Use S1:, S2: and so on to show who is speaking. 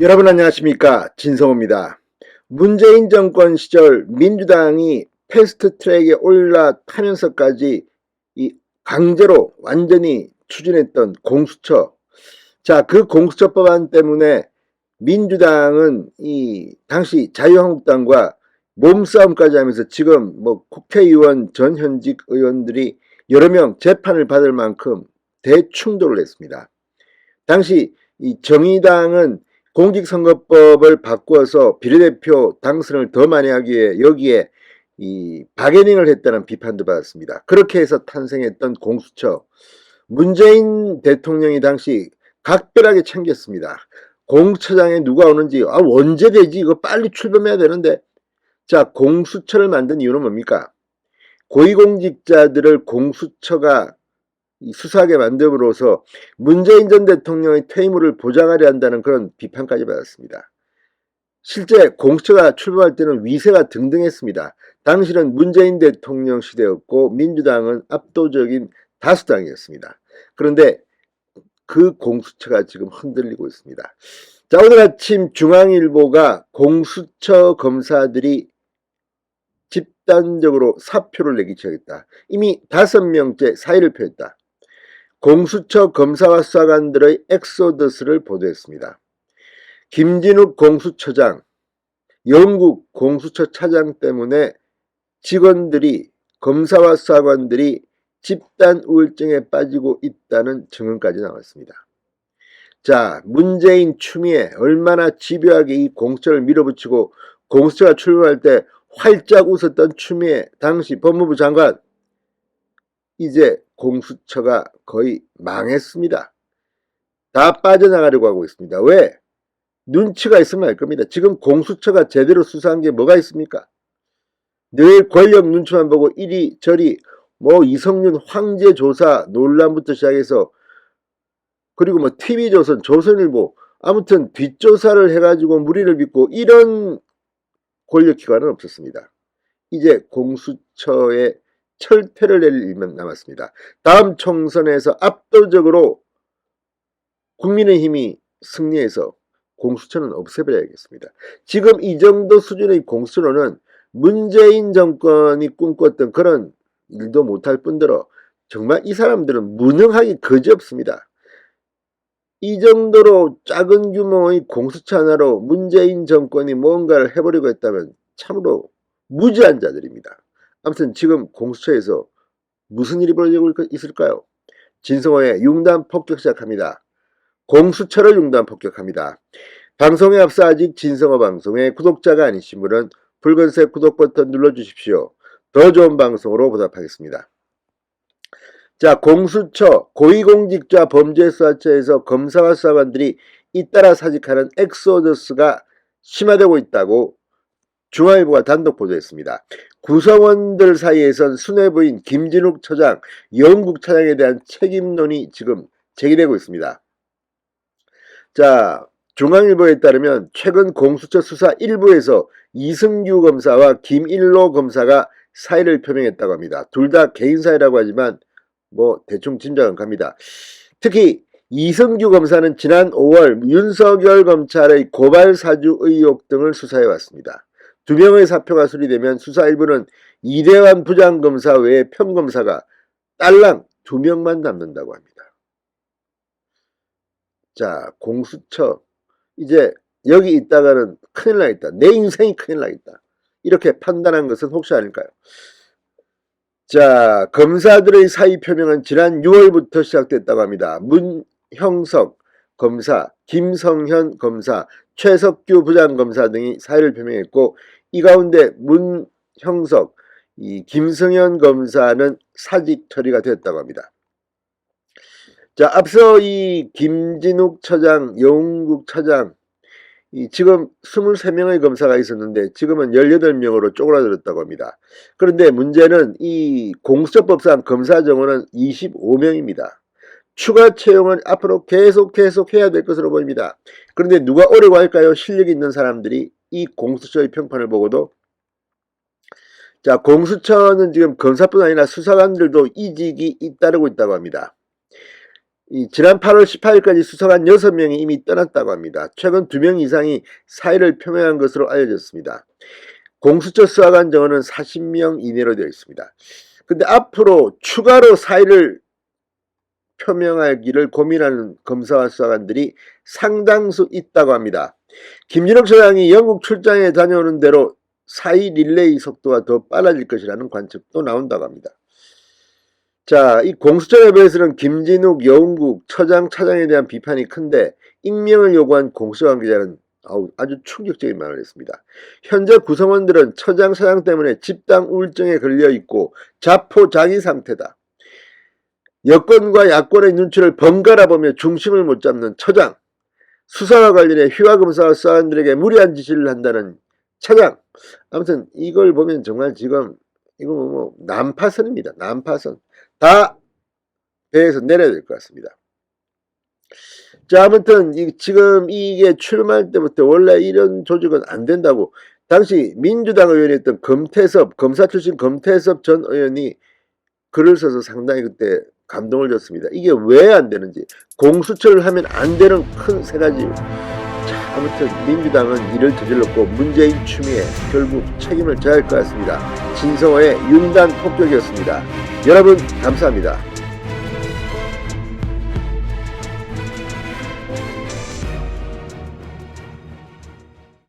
S1: 여러분 안녕하십니까 진성호입니다. 문재인 정권 시절 민주당이 패스트 트랙에 올라타면서까지 이 강제로 완전히 추진했던 공수처 자그 공수처 법안 때문에 민주당은 이 당시 자유한국당과 몸싸움까지 하면서 지금 뭐 국회의원 전 현직 의원들이 여러 명 재판을 받을 만큼 대충돌을 했습니다. 당시 이 정의당은 공직선거법을 바꾸어서 비례대표 당선을 더 많이 하기 위해 여기에 이 바게닝을 했다는 비판도 받았습니다. 그렇게 해서 탄생했던 공수처 문재인 대통령이 당시 각별하게 챙겼습니다. 공수처장에 누가 오는지 아 언제 되지 이거 빨리 출범해야 되는데 자 공수처를 만든 이유는 뭡니까? 고위공직자들을 공수처가 수사하게 만듦으로써 문재인 전 대통령의 퇴임을 보장하려 한다는 그런 비판까지 받았습니다. 실제 공수처가 출범할 때는 위세가 등등했습니다. 당시는 문재인 대통령 시대였고 민주당은 압도적인 다수당이었습니다. 그런데 그 공수처가 지금 흔들리고 있습니다. 자, 오늘 아침 중앙일보가 공수처 검사들이 집단적으로 사표를 내기 시작했다. 이미 다섯 명째 사의를 표했다. 공수처 검사와 수사관들의 엑소더스를 보도했습니다. 김진욱 공수처장, 영국 공수처 차장 때문에 직원들이 검사와 수사관들이 집단 우울증에 빠지고 있다는 증언까지 나왔습니다. 자, 문재인 추미애 얼마나 집요하게 이 공처를 밀어붙이고 공수처가 출범할 때 활짝 웃었던 추미애 당시 법무부 장관 이제 공수처가 거의 망했습니다. 다 빠져나가려고 하고 있습니다. 왜? 눈치가 있으면 알 겁니다. 지금 공수처가 제대로 수사한 게 뭐가 있습니까? 늘 권력 눈치만 보고 이리 저리 뭐 이성윤 황제 조사 논란부터 시작해서 그리고 뭐 TV조선, 조선일보 아무튼 뒷조사를 해가지고 무리를 빚고 이런 권력기관은 없었습니다. 이제 공수처의 철퇴를 낼 일만 남았습니다. 다음 총선에서 압도적으로 국민의힘이 승리해서 공수처는 없애버려야겠습니다. 지금 이 정도 수준의 공수처는 문재인 정권이 꿈꿨던 그런 일도 못할 뿐더러 정말 이 사람들은 무능하기 그지없습니다. 이 정도로 작은 규모의 공수처 하나로 문재인 정권이 뭔가를 해버리고 했다면 참으로 무지한 자들입니다. 아무튼 지금 공수처에서 무슨 일이 벌어지고 있을까요? 진성호의 융단 폭격 시작합니다. 공수처를 융단 폭격합니다. 방송에 앞서 아직 진성호 방송의 구독자가 아니신 분은 붉은색 구독 버튼 눌러주십시오. 더 좋은 방송으로 보답하겠습니다. 자, 공수처, 고위공직자 범죄수사처에서 검사와 수사관들이 잇따라 사직하는 엑소더스가 심화되고 있다고 중앙일보가 단독 보도했습니다. 구성원들 사이에선 수뇌부인 김진욱 처장, 영국 차장에 대한 책임론이 지금 제기되고 있습니다. 자, 중앙일보에 따르면 최근 공수처 수사 일부에서 이승규 검사와 김일로 검사가 사의를 표명했다고 합니다. 둘 다 개인 사의라고 하지만 뭐 대충 짐작은 갑니다. 특히 이승규 검사는 지난 5월 윤석열 검찰의 고발 사주 의혹 등을 수사해 왔습니다. 두 명의 사표가 수리되면 수사 일부는 이대환 부장검사 외에 평검사가 딸랑 두 명만 남는다고 합니다. 자, 공수처. 이제 여기 있다가는 큰일 나겠다. 내 인생이 큰일 나겠다. 이렇게 판단한 것은 혹시 아닐까요? 자, 검사들의 사의 표명은 지난 6월부터 시작됐다고 합니다. 문형석 검사, 김성현 검사, 최석규 부장검사 등이 사의를 표명했고 이 가운데 문형석, 이 김성현 검사는 사직 처리가 됐다고 합니다. 자, 앞서 이 김진욱 처장, 영국 차장, 이 지금 23명의 검사가 있었는데 지금은 18명으로 쪼그라들었다고 합니다. 그런데 문제는 이 공수처법상 검사 정원은 25명입니다. 추가 채용은 앞으로 계속 계속 해야 될 것으로 보입니다. 그런데 누가 오려고 할까요? 실력 있는 사람들이 이 공수처의 평판을 보고도 자 공수처는 지금 검사뿐 아니라 수사관들도 이직이 잇따르고 있다고 합니다. 이 지난 8월 18일까지 수사관 6명이 이미 떠났다고 합니다. 최근 2명 이상이 사의를 표명한 것으로 알려졌습니다. 공수처 수사관 정원은 40명 이내로 되어 있습니다. 근데 앞으로 추가로 사의를 표명하기를 고민하는 검사와 수사관들이 상당수 있다고 합니다. 김진욱 처장이 영국 출장에 다녀오는 대로 사의 릴레이 속도가 더 빨라질 것이라는 관측도 나온다고 합니다. 자, 이 공수처 내부에서는 김진욱, 여운국, 처장, 차장에 대한 비판이 큰데 익명을 요구한 공수처 관계자는 아주 충격적인 말을 했습니다. 현재 구성원들은 처장, 차장 때문에 집단 우울증에 걸려 있고 자포자기 상태다. 여권과 야권의 눈치를 번갈아 보며 중심을 못 잡는 처장, 수사와 관련해 휘하 검사와 수사관들에게 무리한 지시를 한다는 차장. 아무튼 이걸 보면 정말 지금 이거 뭐, 뭐 난파선입니다. 난파선. 다 배에서 내려야 될 것 같습니다. 자, 아무튼 이, 지금 이게 출마할 때부터 원래 이런 조직은 안 된다고 당시 민주당 의원이었던 검태섭 검사 출신 검태섭 전 의원이 글을 써서 상당히 그때 감동을 줬습니다. 이게 왜 안 되는지 공수처를 하면 안 되는 큰 세 가지. 자, 아무튼 민주당은 이를 저질렀고 문재인 추미애 결국 책임을 져야 할 것 같습니다. 진성호의 윤단 폭격이었습니다. 여러분 감사합니다.